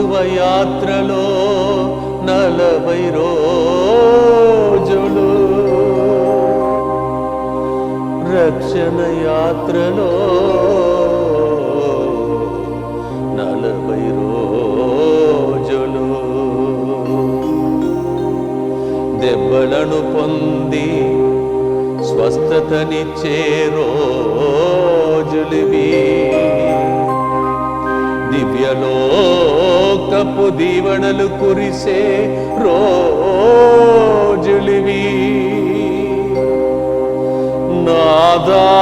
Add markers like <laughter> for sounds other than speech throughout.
సిలువ యాత్రలో నలభై రోజులు. రక్షణ యాత్రలో నలభై రోజులు. దెబ్బలను పొంది స్వస్థతనిచ్చే రోజులివి. దివ్యలోకపు దీవెనలు కురిసే రోజులివి. నాదా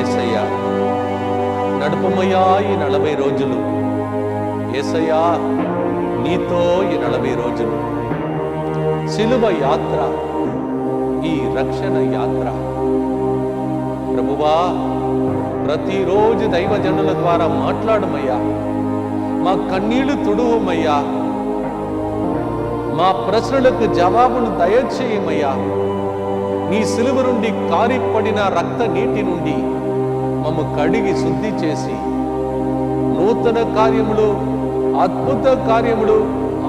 ఏసయ్యా. నడుపమయ్యా ఈ నలభై రోజులు. ఏసయ్యా నీతో ఈ నలభై రోజులు. సిలువ యాత్ర ఈ రక్షణ యాత్ర. ప్రభువా ప్రతిరోజు దైవజనుల ద్వారా మాట్లాడమయ్యా. మా కన్నీళ్ళు తుడువమయ్యా. మా ప్రశ్నలకు జవాబును దయచేయమయ్యా. నీ సిలువ నుండి కారిపడిన రక్త నీటి నుండి మమ్మ కడిగి శుద్ధి చేసి నూతన కార్యములు అద్భుత కార్యములు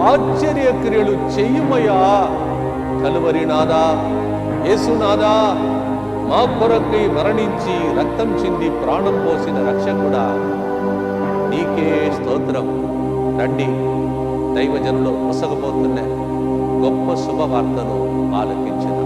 ఆశ్చర్య క్రియలు చెయ్యమయ్యా కలువరి నాదా యేసునాదా మా కొరకై మరణించి రక్తం చింది ప్రాణం పోసిన రక్షకుడా. నీకే స్తోత్రం. రండి దైవజనులు ముసగబోతున్న గొప్ప శుభవార్తను ఆలకించిన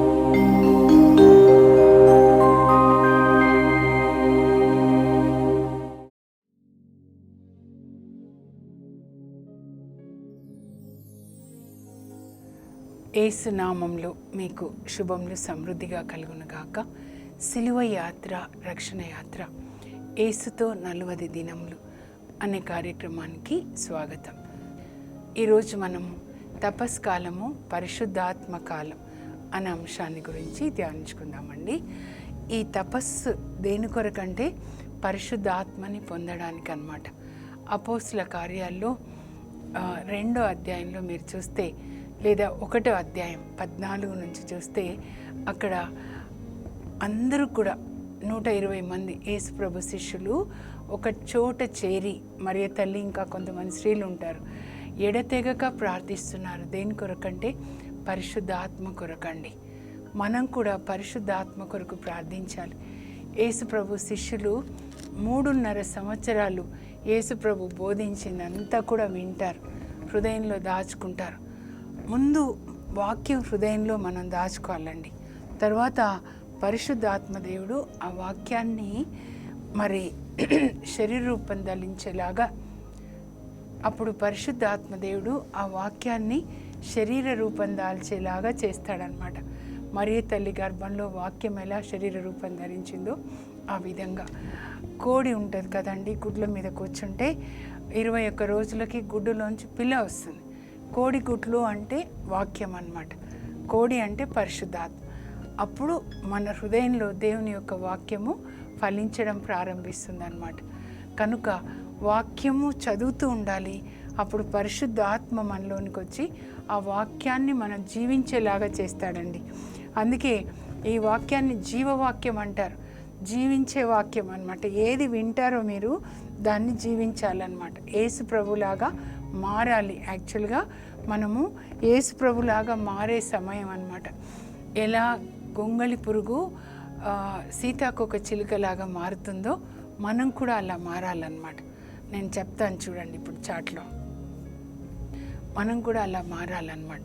ఏసునామంలో మీకు శుభములు సమృద్ధిగా కలుగునుగాక. సిలువ యాత్ర రక్షణ యాత్ర ఏసుతో నలువది దినములు అనే కార్యక్రమానికి స్వాగతం. ఈరోజు మనము తపస్కాలము పరిశుద్ధాత్మ కాలం అనే అంశాన్ని గురించి ధ్యానించుకుందామండి. ఈ తపస్సు దేని కొరకంటే పరిశుద్ధాత్మని పొందడానికి అన్నమాట అపోస్తుల కార్యాల్లో రెండో అధ్యాయంలో మీరు చూస్తే లేదా ఒకటో అధ్యాయం పద్నాలుగు నుంచి చూస్తే అక్కడ అందరూ కూడా నూట ఇరవై మంది యేసుప్రభు శిష్యులు ఒక చోట చేరి మరియు తల్లి ఇంకా కొంతమంది స్త్రీలు ఉంటారు. ఎడతెగక ప్రార్థిస్తున్నారు. దేని కొరకంటే? పరిశుద్ధాత్మ కొరకండి. మనం కూడా పరిశుద్ధాత్మ కొరకు ప్రార్థించాలి. యేసుప్రభు శిష్యులు మూడున్నర సంవత్సరాలు యేసుప్రభు బోధించిందంతా కూడా వింటారు. హృదయంలో దాచుకుంటారు. ముందు వాక్యం హృదయంలో మనం దాచుకోవాలండి. తర్వాత పరిశుద్ధాత్మ దేవుడు ఆ వాక్యాన్ని మరి <clears throat> శరీర రూపం ధరించేలాగా అప్పుడు పరిశుద్ధాత్మ దేవుడు ఆ వాక్యాన్ని శరీర రూపం దాల్చేలాగా చేస్తాడనమాట. మరియ తల్లి గర్భంలో వాక్యం ఎలా శరీర రూపం ధరించిందో ఆ విధంగా. కోడి ఉంటుంది కదండి గుడ్ల మీద కూర్చుంటే ఇరవై ఒక్క రోజులకి గుడ్డులోంచి పిల్ల వస్తుంది. కోడిగుడ్లు అంటే వాక్యం అన్నమాట. కోడి అంటే పరిశుద్ధాత్మ. అప్పుడు మన హృదయంలో దేవుని యొక్క వాక్యము ఫలించడం ప్రారంభిస్తుంది అనమాట కనుక వాక్యము చదువుతూ ఉండాలి. అప్పుడు పరిశుద్ధ ఆత్మ మనలోనికి వచ్చి ఆ వాక్యాన్ని మనం జీవించేలాగా చేస్తాడండి. అందుకే ఈ వాక్యాన్ని జీవవాక్యం అంటారు. జీవించే వాక్యం అన్నమాట. ఏది వింటారో మీరు దాన్ని జీవించాలన్నమాట. ఏసు ప్రభులాగా మారాలి. యాక్చువల్గా మనము ఏసు ప్రభులాగా మారే సమయం అనమాట ఎలా గొంగళి పురుగు సీతాకొక చిలుకలాగా మారుతుందో మనం కూడా అలా మారాలన్నమాట. నేను చెప్తాను చూడండి ఇప్పుడు చాట్లో. మనం కూడా అలా మారాలన్నమాట.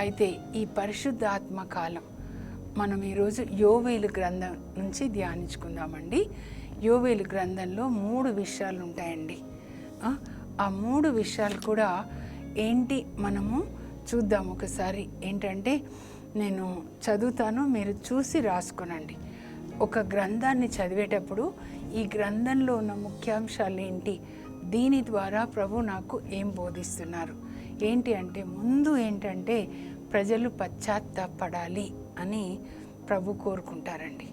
అయితే ఈ పరిశుద్ధాత్మ కాలం మనం ఈరోజు యోవేలు గ్రంథం నుంచి ధ్యానించుకుందామండి. యోవేలు గ్రంథంలో మూడు విషయాలు ఉంటాయండి ఆ, మూడు విషయాలు కూడా ఏంటి మనము చూద్దాం ఒకసారి. ఏంటంటే నేను చదువుతాను మీరు చూసి రాసుకోనండి. ఒక గ్రంథాన్ని చదివేటప్పుడు ఈ గ్రంథంలో ఉన్న ముఖ్యాంశాలు ఏంటి? దీని ద్వారా ప్రభు నాకు ఏం బోధిస్తున్నారు? ఏంటి అంటే ముందు ఏంటంటే ప్రజలు పశ్చాత్తాపడాలి అని ప్రభు కోరుకుంటారండి.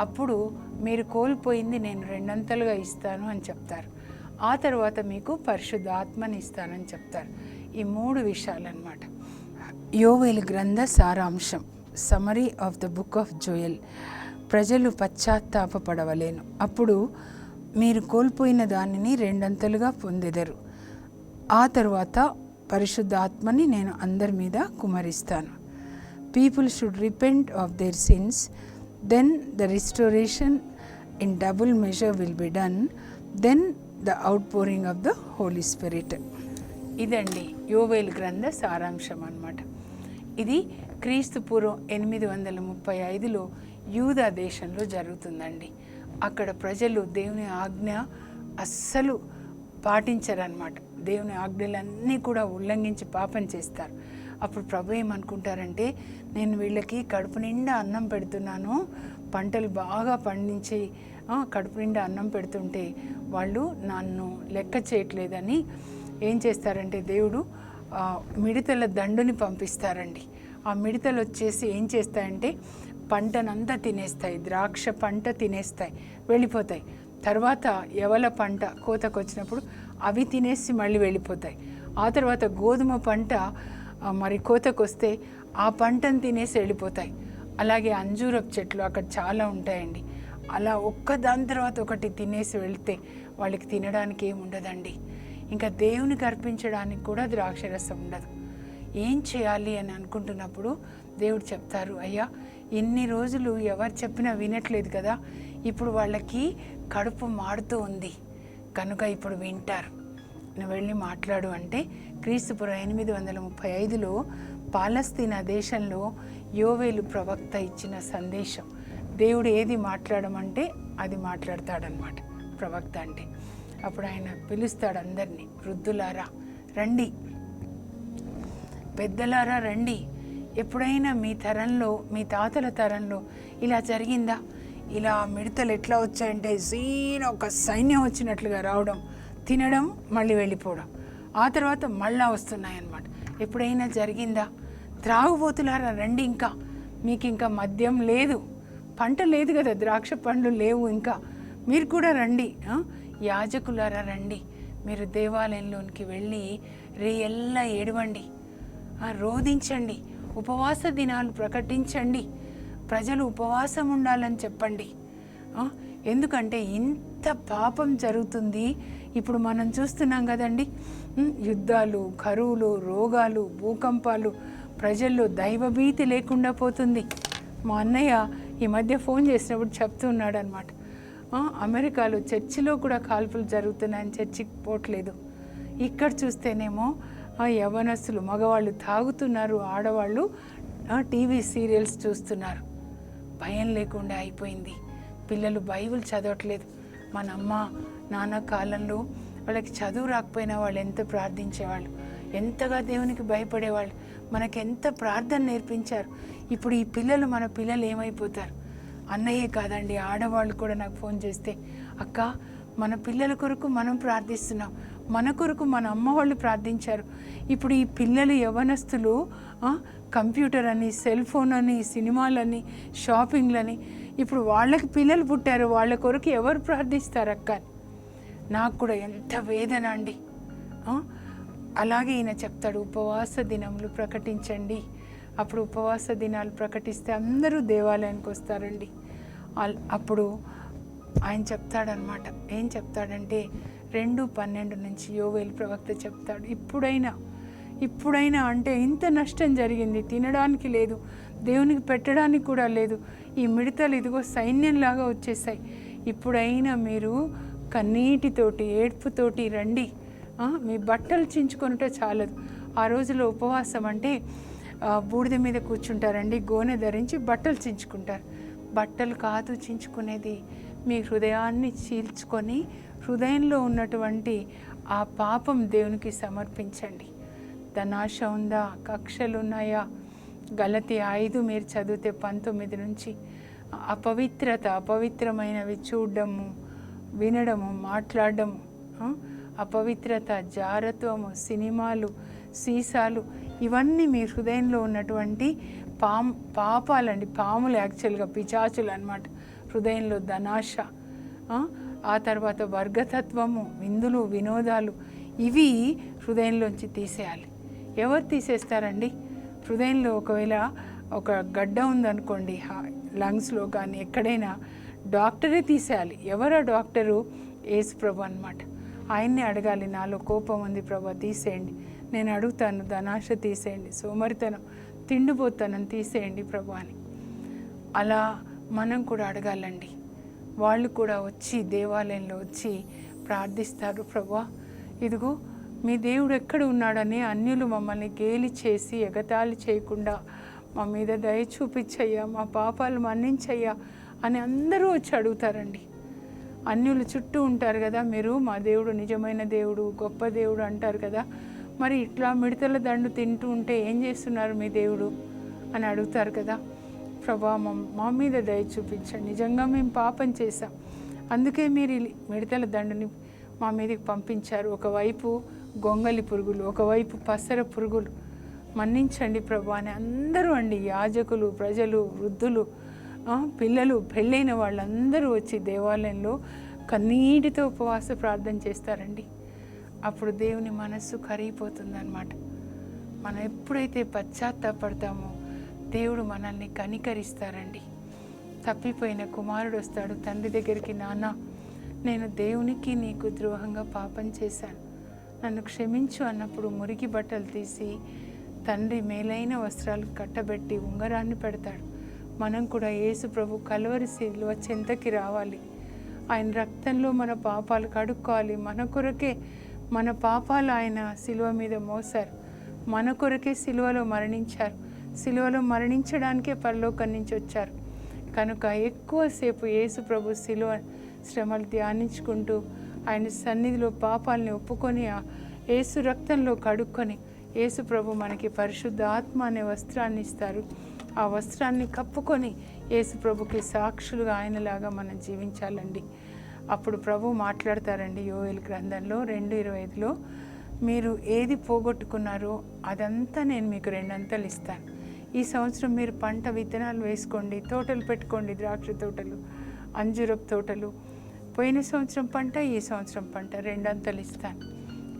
అప్పుడు మీరు కోల్పోయింది నేను రెండంతలుగా ఇస్తాను అని చెప్తారు. ఆ తర్వాత మీకు పరిశుద్ధాత్మని ఇస్తానని చెప్తారు. ఈ మూడు విషయాలన్నమాట. యోవేలు గ్రంథ సారాంశం summary of the book of Joel ప్రజలు పశ్చాత్తాపపడవలేను. అప్పుడు మీరు కోల్పోయిన దానిని రెండంతలుగా పొందెదరు. ఆ తరువాత పరిశుద్ధాత్మని నేను అందరి మీద కుమరిస్తాను. People should repent of their sins then the restoration in double measure will be done then the outpouring of the Holy Spirit ఇదండి యోవేల్ గ్రంథ సారాంశం అన్నమాట. ఇది క్రీస్తు పూర్వం ఎనిమిది వందల ముప్పై ఐదులో యూదా దేశంలో జరుగుతుందండి. అక్కడ ప్రజలు దేవుని ఆజ్ఞ అస్సలు పాటించరనమాట దేవుని ఆజ్ఞలన్నీ కూడా ఉల్లంఘించి పాపం చేస్తారు. అప్పుడు ప్రభు ఏమనుకుంటారంటే నేను వీళ్ళకి కడుపు నిండా అన్నం పెడుతున్నాను పంటలు బాగా పండించి కడుపు నిండా అన్నం పెడుతుంటే వాళ్ళు నన్ను లెక్క చేయట్లేదని ఏం చేస్తారంటే దేవుడు మిడతల దండుని పంపిస్తారండి. ఆ మిడతలు వచ్చేసి ఏం చేస్తాయంటే పంటనంతా తినేస్తాయి. ద్రాక్ష పంట తినేస్తాయి. వెళ్ళిపోతాయి. తర్వాత ఎవల పంట కోతకు వచ్చినప్పుడు అవి తినేసి మళ్ళీ వెళ్ళిపోతాయి. ఆ తర్వాత గోధుమ పంట మరి కోతకు వస్తే ఆ పంటను తినేసి వెళ్ళిపోతాయి. అలాగే అంజూరపు చెట్లు అక్కడ చాలా ఉంటాయండి. అలా ఒక్క దాని తర్వాత ఒకటి తినేసి వెళ్తే వాళ్ళకి తినడానికి ఏమి ఉండదండి. ఇంకా దేవునికి అర్పించడానికి కూడా ద్రాక్షరసం ఉండదు. ఏం చేయాలి అని అనుకుంటున్నప్పుడు దేవుడు చెప్తారు అయ్యా ఇన్ని రోజులు ఎవరు చెప్పినా వినట్లేదు కదా ఇప్పుడు వాళ్ళకి కడుపు మాడుతూ ఉంది. కనుక ఇప్పుడు వింటారు. నువ్వు వెళ్ళి మాట్లాడు అంటే క్రీస్తుపురం ఎనిమిది వందల ముప్పై ఐదులో పాలస్తీనా దేశంలో యోవేలు ప్రవక్త ఇచ్చిన సందేశం. దేవుడు ఏది మాట్లాడమంటే అది మాట్లాడతాడనమాట ప్రవక్త అంటే. అప్పుడు ఆయన పిలుస్తాడు అందరినీ వృద్ధులారా రండి. పెద్దలారా రండి. ఎప్పుడైనా మీ తరంలో మీ తాతల తరంలో ఇలా జరిగిందా? ఇలా మిడతలు ఎట్లా వచ్చాయంటే సీన్ ఒక సైన్యం వచ్చినట్లుగా రావడం తినడం మళ్ళీ వెళ్ళిపోవడం. ఆ తర్వాత మళ్ళా వస్తున్నాయన్నమాట. ఎప్పుడైనా జరిగిందా? త్రాగుబోతులారా రండి ఇంకా. మీకు ఇంకా మద్యం లేదు. పంట లేదు కదా ద్రాక్ష పండ్లు లేవు ఇంకా. మీరు కూడా రండి యాజకులారా రండి. మీరు దేవాలయంలోనికి వెళ్ళి రేయల్లా ఏడవండి. రోధించండి. ఉపవాస దినాలు ప్రకటించండి. ప్రజలు ఉపవాసం ఉండాలని చెప్పండి. ఎందుకంటే ఇంత పాపం జరుగుతుంది. ఇప్పుడు మనం చూస్తున్నాం కదండి యుద్ధాలు కరువులు రోగాలు భూకంపాలు ప్రజల్లో దైవభీతి లేకుండా పోతుంది. మా అన్నయ్య ఈ మధ్య ఫోన్ చేసినప్పుడు చెప్తున్నాడు అనమాట అమెరికాలో చర్చిలో కూడా కాల్పులు జరుగుతున్నాయని చర్చికి పోవట్లేదు. ఇక్కడ చూస్తేనేమో యవనస్తులు మగవాళ్ళు తాగుతున్నారు ఆడవాళ్ళు టీవీ సీరియల్స్ చూస్తున్నారు. భయం లేకుండా అయిపోయింది. పిల్లలు బైబిల్ చదవట్లేదు. మన అమ్మ నాన్న కాలంలో వాళ్ళకి చదువు రాకపోయినా వాళ్ళు ఎంత ప్రార్థించేవాళ్ళు? ఎంతగా దేవునికి భయపడేవాళ్ళు? మనకెంత ఎంత ప్రార్థన నేర్పించారు. ఇప్పుడు ఈ పిల్లలు మన పిల్లలు ఏమైపోతారు? అన్నయ్యే కాదండి ఆడవాళ్ళు కూడా నాకు ఫోన్ చేస్తే అక్క మన పిల్లల కొరకు మనం ప్రార్థిస్తున్నాం. మన కొరకు మన అమ్మ వాళ్ళు ప్రార్థించారు. ఇప్పుడు ఈ పిల్లలు యవనస్తులు కంప్యూటర్ అని సెల్ ఫోన్ అని సినిమాలని షాపింగ్లని ఇప్పుడు వాళ్ళకి పిల్లలు పుట్టారు. వాళ్ళ కొరకు ఎవరు ప్రార్థిస్తారు అక్క? నాకు కూడా ఎంత వేదన అండి. అలాగే ఈయన చెప్తాడు ఉపవాస దినములు ప్రకటించండి. అప్పుడు ఉపవాస దినాలు ప్రకటిస్తే అందరూ దేవాలయానికి వస్తారండి. అప్పుడు ఆయన చెప్తాడనమాట ఏం చెప్తాడంటే రెండు పన్నెండు నుంచి యోవేలు ప్రవక్త చెప్తాడు ఇప్పుడైనా ఇప్పుడైనా అంటే ఇంత నష్టం జరిగింది తినడానికి లేదు దేవునికి పెట్టడానికి కూడా లేదు ఈ మిడతలు ఇదిగో సైన్యంలాగా వచ్చేసాయి ఇప్పుడైనా మీరు కన్నీటితోటి ఏడ్పుతోటి రండి మీ బట్టలు చించుకొనుట చాలదు. ఆ రోజులో ఉపవాసం అంటే బూడిద మీద కూర్చుంటారండి గోనె ధరించి బట్టలు చించుకుంటారు. బట్టలు కాదు చించుకునేది మీ హృదయాన్ని చీల్చుకొని హృదయంలో ఉన్నటువంటి ఆ పాపం దేవునికి సమర్పించండి. ధనాశ ఉందా కక్షలు ఉన్నాయా గలతి ఐదు మీరు చదివితే పంతొమ్మిది నుంచి. అపవిత్రత అపవిత్రమైనవి చూడడము వినడము మాట్లాడడము అపవిత్రత జారత్వము సినిమాలు సీసాలు ఇవన్నీ మీ హృదయంలో ఉన్నటువంటి పాం పాపాలండి పాములు యాక్చువల్గా పిచాచులు అనమాట హృదయంలో ధనాశ ఆ, తర్వాత వర్గతత్వము విందులు వినోదాలు ఇవి హృదయంలోంచి తీసేయాలి. ఎవరు తీసేస్తారండి? హృదయంలో ఒకవేళ ఒక గడ్డ ఉందనుకోండి లంగ్స్లో కానీ ఎక్కడైనా డాక్టరే తీసేయాలి. ఎవరో డాక్టరు? ఏసు ప్రభు అనమాట ఆయన్ని అడగాలి. నాలో కోపం ఉంది ప్రభా తీసేయండి. నేను అడుగుతాను ధనాశ తీసేయండి సోమరితనం తిండిపోతానని తీసేయండి ప్రభు అని. అలా మనం కూడా అడగాలండి. వాళ్ళు కూడా వచ్చి దేవాలయంలో వచ్చి ప్రార్థిస్తారు ప్రభా. ఇదిగో మీ దేవుడు ఎక్కడ ఉన్నాడని అన్యులు మమ్మల్ని గేలి చేసి ఎగతాళి చేయకుండా మా మీద దయ చూపించయ్యా మా పాపాలు మన్నించయ్యా అని అందరూ వచ్చి అడుగుతారండి. అన్యులు చుట్టూ ఉంటారు కదా మీరు మా దేవుడు నిజమైన దేవుడు గొప్ప దేవుడు అంటారు కదా మరి ఇట్లా మిడతల దండు తింటూ ఉంటే ఏం చేస్తున్నారు మీ దేవుడు అని అడుగుతారు కదా. ప్రభా మా మా మీద దయ చూపించండి. నిజంగా మేము పాపం చేశాం. అందుకే మీరు మిడతల దండుని మా మీదకి పంపించారు. ఒకవైపు గొంగలి పురుగులు ఒకవైపు పసర పురుగులు. మన్నించండి ప్రభా అని అందరూ అండి. యాజకులు ప్రజలు వృద్ధులు పిల్లలు పెళ్ళైన వాళ్ళందరూ వచ్చి దేవాలయంలో కన్నీటితో ఉపవాస ప్రార్థన చేస్తారండి. అప్పుడు దేవుని మనస్సు కరిగిపోతుందన్నమాట. మనం ఎప్పుడైతే పశ్చాత్తాపడతామో దేవుడు మనల్ని కనికరిస్తారండి. తప్పిపోయిన కుమారుడు వస్తాడు తండ్రి దగ్గరికి నాన్న నేను దేవునికి నీకు ద్రోహంగా పాపం చేశాను. నన్ను క్షమించు అన్నప్పుడు మురికి బట్టలు తీసి తండ్రి మేలైన వస్త్రాలు కట్టబెట్టి ఉంగరాన్ని పెడతాడు. మనం కూడా యేసు ప్రభు కలువరి శిలువ చెంతకి రావాలి. ఆయన రక్తంలో మన పాపాలు కడుక్కోవాలి. మన కొరకే మన పాపాలు ఆయన శిలువ మీద మోసారు మన కొరకే శిలువలో మరణించారు. శిలువలో మరణించడానికే పరలోకం నుంచి వచ్చారు. కనుక ఎక్కువసేపు యేసు ప్రభు శిలువ శ్రమలు ధ్యానించుకుంటూ ఆయన సన్నిధిలో పాపాలని ఒప్పుకొని యేసు రక్తంలో కడుక్కొని యేసు ప్రభు మనకి పరిశుద్ధ ఆత్మ అనే వస్త్రాన్ని ఇస్తారు. ఆ వస్త్రాన్ని కప్పుకొని యేసు ప్రభుకి సాక్షులుగా ఆయనలాగా మనం జీవించాలండి. అప్పుడు ప్రభు మాట్లాడతారండి యోయల్ గ్రంథంలో రెండు ఇరవై ఐదులో మీరు ఏది పోగొట్టుకున్నారో అదంతా నేను మీకు రెండంతలు ఇస్తాను. ఈ సంవత్సరం మీరు పంట విత్తనాలు వేసుకోండి తోటలు పెట్టుకోండి ద్రాక్ష తోటలు అంజూరపు తోటలు. పోయిన సంవత్సరం పంట ఈ సంవత్సరం పంట రెండంతలు ఇస్తాను.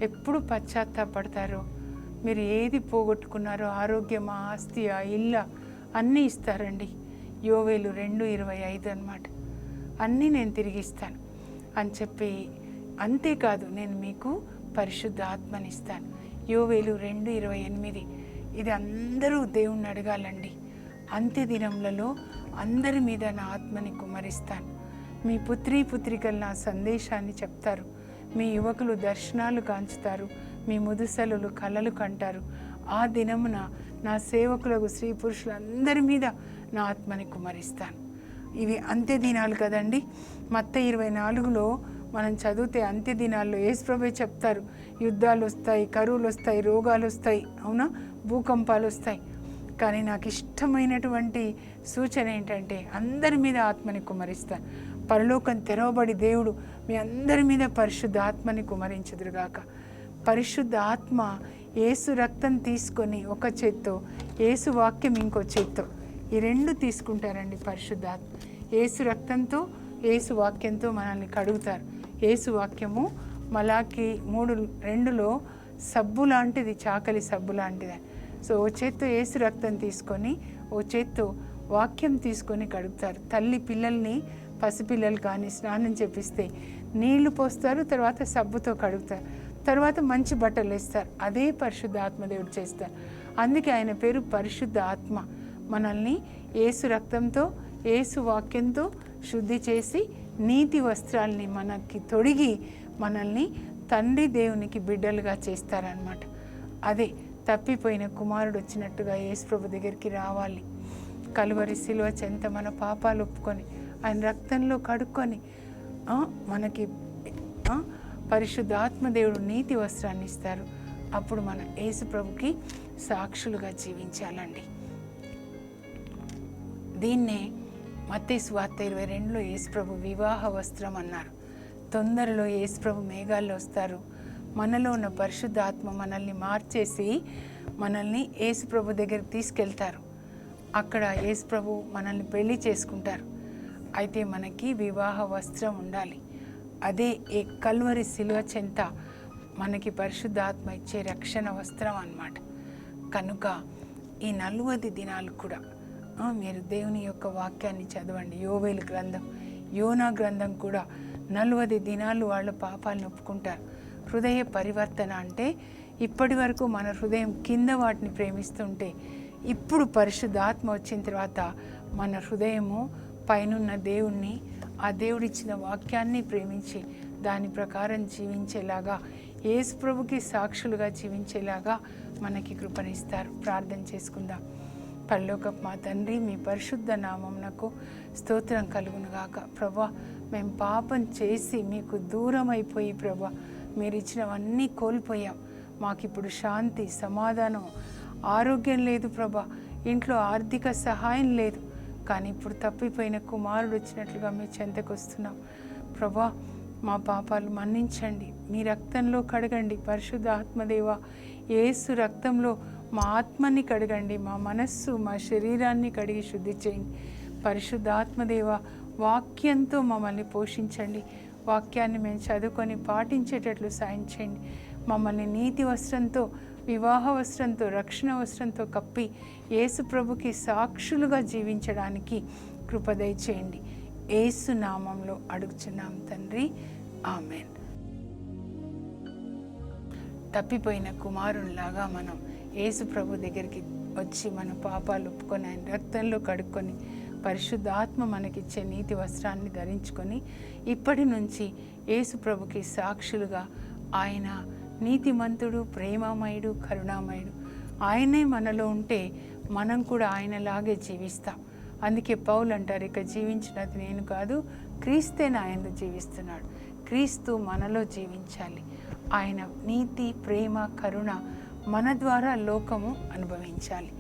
ఎప్పుడు పశ్చాత్తాపడతారో మీరు ఏది పోగొట్టుకున్నారో ఆరోగ్యమా ఆస్తియా ఇల్లా అన్నీ ఇస్తారండి. యోవేలు రెండు ఇరవై ఐదు అనమాట అన్నీ నేను తిరిగి ఇస్తాను. అని చెప్పి అంతేకాదు నేను మీకు పరిశుద్ధ ఆత్మనిస్తాను యోవేలు రెండు ఇరవై ఎనిమిది. ఇది అందరూ దేవుణ్ణి అడగాలండి. అంత్య దినములలో అందరి మీద నా ఆత్మని కుమరిస్తాను. మీ పుత్రీ పుత్రికలు నా సందేశాన్ని చెప్తారు. మీ యువకులు దర్శనాలు కాంచుతారు. మీ ముదుసలులు కలలు కంటారు. ఆ దినమున నా సేవకులకు స్త్రీ పురుషులందరి మీద నా ఆత్మని కుమరిస్తాను. ఇవి అంత్య దినాలు కదండి. మత్త ఇరవై నాలుగులో మనం చదివితే అంత్య దినాల్లో ఏసుప్రభే చెప్తారు యుద్ధాలు వస్తాయి కరువులు వస్తాయి రోగాలు వస్తాయి అవునా? భూకంపాలు వస్తాయి కానీ నాకు ఇష్టమైనటువంటి సూచన ఏంటంటే అందరి మీద ఆత్మని కుమరిస్తాను. పరలోకం తెరవబడి దేవుడు మీ అందరి మీద పరిశుద్ధ ఆత్మని కుమరించుదురుగాక. పరిశుద్ధ ఆత్మ ఏసు రక్తం తీసుకొని ఒక చేత్తో ఏసు వాక్యం ఇంకో చేత్తో. ఈ రెండు తీసుకుంటారండి పరిశుద్ధాత్మ ఏసు రక్తంతో ఏసు వాక్యంతో మనల్ని కడుగుతారు. ఏసు వాక్యము మలాకి మూడు రెండులో సబ్బు లాంటిది చాకలి సబ్బు లాంటిది. సో ఓ చేత్తో ఏసు రక్తం తీసుకొని ఓ చేత్తో వాక్యం తీసుకొని కడుగుతారు. తల్లి పిల్లల్ని పసిపిల్లలు కానీ స్నానం చేపిస్తే నీళ్ళు పోస్తారు తర్వాత సబ్బుతో కడుగుతారు. తర్వాత మంచి బట్టలు వేస్తారు. అదే పరిశుద్ధ ఆత్మదేవుడు చేస్తారు. అందుకే ఆయన పేరు పరిశుద్ధ ఆత్మ. మనల్ని ఏసు రక్తంతో ఏసు వాక్యంతో శుద్ధి చేసి నీతి వస్త్రాల్ని మనకి తొడిగి మనల్ని తండ్రి దేవునికి బిడ్డలుగా చేస్తారనమాట అదే తప్పిపోయిన కుమారుడు వచ్చినట్టుగా యేసుప్రభు దగ్గరికి రావాలి. కలువరి శిలువ చెంత మన పాపాలు ఒప్పుకొని ఆయన రక్తంలో కడుక్కొని మనకి పరిశుద్ధాత్మ దేవుడు నీతి వస్త్రాన్ని ఇస్తారు. అప్పుడు మన యేసు ప్రభుకి సాక్షులుగా జీవించాలండి. దీన్నే మత్తేసు వార్త ఇరవై రెండులో యేసుప్రభు వివాహ వస్త్రం అన్నారు. తొందరలో యేసుప్రభు మేఘాల్లో వస్తారు. మనలో ఉన్న పరిశుద్ధాత్మ మనల్ని మార్చేసి మనల్ని యేసుప్రభు దగ్గరికి తీసుకెళ్తారు. అక్కడ యేసుప్రభు మనల్ని పెళ్ళి చేసుకుంటారు. అయితే మనకి వివాహ వస్త్రం ఉండాలి. అదే ఏ కల్వరి శిలువ చెంత మనకి పరిశుద్ధాత్మ ఇచ్చే రక్షణ వస్త్రం అన్నమాట. కనుక ఈ నలువది దినాలు కూడా మీరు దేవుని యొక్క వాక్యాన్ని చదవండి. యోవేలు గ్రంథం యోనా గ్రంథం కూడా నలువది దినాలు వాళ్ళ పాపాలను ఒప్పుకుంటారు. హృదయ పరివర్తన అంటే ఇప్పటి వరకు మన హృదయం కింద వాటిని ప్రేమిస్తుంటే ఇప్పుడు పరిశుద్ధాత్మ వచ్చిన తర్వాత మన హృదయము పైనున్న దేవుణ్ణి ఆ దేవుడిచ్చిన వాక్యాన్ని ప్రేమించి దాని ప్రకారం జీవించేలాగా యేసు ప్రభుకి సాక్షులుగా జీవించేలాగా మనకి కృపణిస్తారు ప్రార్థన చేసుకుందాం. పరలోకపు మా తండ్రి మీ పరిశుద్ధ నామమునకు స్తోత్రం కలుగునుగాక. ప్రభా మేము పాపం చేసి మీకు దూరం అయిపోయి ప్రభా మీరు ఇచ్చినవన్నీ కోల్పోయాం. మాకిప్పుడు శాంతి సమాధానం ఆరోగ్యం లేదు ప్రభా. ఇంట్లో ఆర్థిక సహాయం లేదు. కానీ ఇప్పుడు తప్పిపోయిన కుమారుడు వచ్చినట్లుగా మీ చెంతకు వస్తున్నాం. ప్రభా మా పాపాలు మన్నించండి. మీ రక్తంలో కడగండి. పరిశుద్ధ ఆత్మదేవ ఏసు రక్తంలో మా ఆత్మని కడగండి. మా మనస్సు మా శరీరాన్ని కడిగి శుద్ధి చేయండి. పరిశుద్ధ ఆత్మదేవ వాక్యంతో మమ్మల్ని పోషించండి. వాక్యాన్ని మేము చదువుకొని పాటించేటట్లు సాయం చేయండి. మమ్మల్ని నీతి వస్త్రంతో వివాహ వస్త్రంతో రక్షణ వస్త్రంతో కప్పి యేసు ప్రభుకి సాక్షులుగా జీవించడానికి కృపదయ చేయండి ఏసు నామంలో అడుగుచున్నాం తండ్రి. ఆమెన్. తప్పిపోయిన కుమారునిలాగా మనం యేసు ప్రభు దగ్గరికి వచ్చి మన పాపాలు ఒప్పుకొని ఆయన రక్తంలో కడుక్కొని పరిశుద్ధాత్మ మనకిచ్చే నీతి వస్త్రాన్ని ధరించుకొని ఇప్పటి నుంచి యేసు ప్రభుకి సాక్షులుగా ఆయన నీతిమంతుడు ప్రేమమయుడు కరుణామయుడు. ఆయనే మనలో ఉంటే మనం కూడా ఆయనలాగే జీవిస్తాం. అందుకే పౌలు అంటారు ఇక జీవించినది నేను కాదు క్రీస్తే ఆయన జీవిస్తున్నాడు. క్రీస్తు మనలో జీవించాలి. ఆయన నీతి ప్రేమ కరుణ మన ద్వారా లోకము అనుభవించాలి.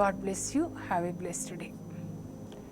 God bless you. Have a blessed day.